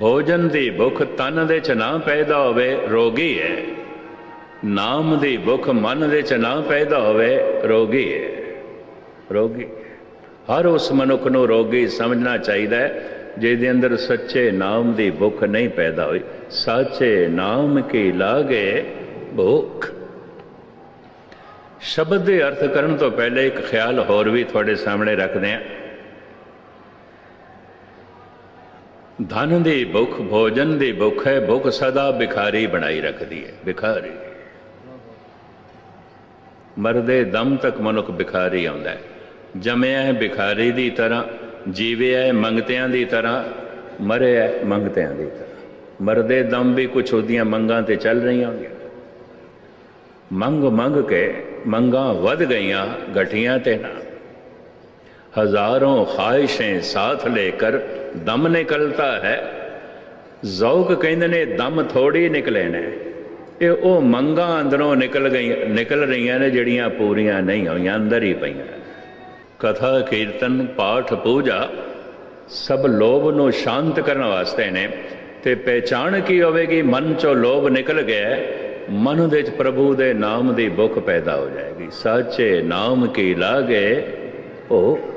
ਭੋਜਨ ਦੀ ਭੁੱਖ ਤਨ ਦੇ ਚ ਨਾ ਪੈਦਾ ਹੋਵੇ, ਰੋਗੀ ਹੈ। ਨਾਮ ਦੀ ਭੁੱਖ ਮਨ ਦੇ ਚ ਨਾ ਪੈਦਾ ਹੋਵੇ, ਰੋਗੀ ਹੈ। ਰੋਗੀ ਹਰ ਉਸ ਮਨੁੱਖ ਨੂੰ ਰੋਗੀ ਸਮਝਣਾ ਚਾਹੀਦਾ ਹੈ, ਜਿਹਦੇ ਅੰਦਰ ਸੱਚੇ ਨਾਮ ਦੀ ਭੁੱਖ ਨਹੀਂ ਪੈਦਾ ਹੋਈ। ਸੱਚੇ ਨਾਮ ਕੀ ਲਾਗੇ ਭੁੱਖ? ਸ਼ਬਦ ਦੇ ਅਰਥ ਕਰਨ ਤੋਂ ਪਹਿਲੇ ਇੱਕ ਖਿਆਲ ਹੋਰ ਵੀ ਤੁਹਾਡੇ ਸਾਹਮਣੇ ਰੱਖਦੇ ਹਾਂ। ਧਨ ਦੀ ਭੁੱਖ ਭੋਜਨ ਦੀ ਭੁੱਖ ਹੈ ਭੁੱਖ ਸਦਾ ਭਿਖਾਰੀ ਬਣਾਈ ਰੱਖਦੀ ਹੈ, ਭਿਖਾਰੀ। ਮਰਦੇ ਦਮ ਤੱਕ ਮਨੁੱਖ ਭਿਖਾਰੀ ਆਉਂਦਾ ਹੈ। ਜਮਿਆ ਹੈ ਭਿਖਾਰੀ ਦੀ ਤਰ੍ਹਾਂ, ਜੀਵਿਆ ਹੈ ਮੰਗਤਿਆਂ ਦੀ ਤਰ੍ਹਾਂ ਮਰਿਆ ਹੈ ਮੰਗਤਿਆਂ ਦੀ ਤਰ੍ਹਾਂ। ਮਰਦੇ ਦਮ ਵੀ ਕੁਛ ਉਹਦੀਆਂ ਮੰਗਾਂ ਤੇ ਚੱਲ ਰਹੀਆਂ ਹੋਣਗੀਆਂ ਮੰਗ ਮੰਗ ਕੇ ਮੰਗਾਂ ਵੱਧ ਗਈਆਂ ਘਟੀਆਂ ਤੇ ਨਾ। हजारों ख्वाहिशें साथ लेकर दम निकलता है ਜ਼ੌਕ ਕਹਿੰਦੇ ਨੇ ਦਮ ਥੋੜੀ ਨਿਕਲੇ ਨੇ ਇਹ ਉਹ ਮੰਗਾਂ ਅੰਦਰੋਂ ਨਿਕਲ ਗਈਆਂ ਨਿਕਲ ਰਹੀਆਂ ਨੇ ਜਿਹੜੀਆਂ ਪੂਰੀਆਂ ਨਹੀਂ ਹੋਈਆਂ ਅੰਦਰ ਹੀ ਪਈਆਂ ਕਥਾ ਕੀਰਤਨ ਪਾਠ ਪੂਜਾ ਸਭ ਲੋਭ ਨੂੰ ਸ਼ਾਂਤ ਕਰਨ ਵਾਸਤੇ ਨੇ ਤੇ ਪਹਿਚਾਣ ਕੀ ਹੋਵੇਗੀ ਮਨ ਚੋਂ ਲੋਭ ਨਿਕਲ ਗਿਆ ਹੈ, ਮਨ ਦੇ ਵਿੱਚ ਪ੍ਰਭੂ ਦੇ ਨਾਮ ਦੀ ਭੁੱਖ ਪੈਦਾ ਹੋ ਜਾਏਗੀ ਸਾਚੇ ਨਾਮ ਕੀ ਲਾਗੇ ਉਹ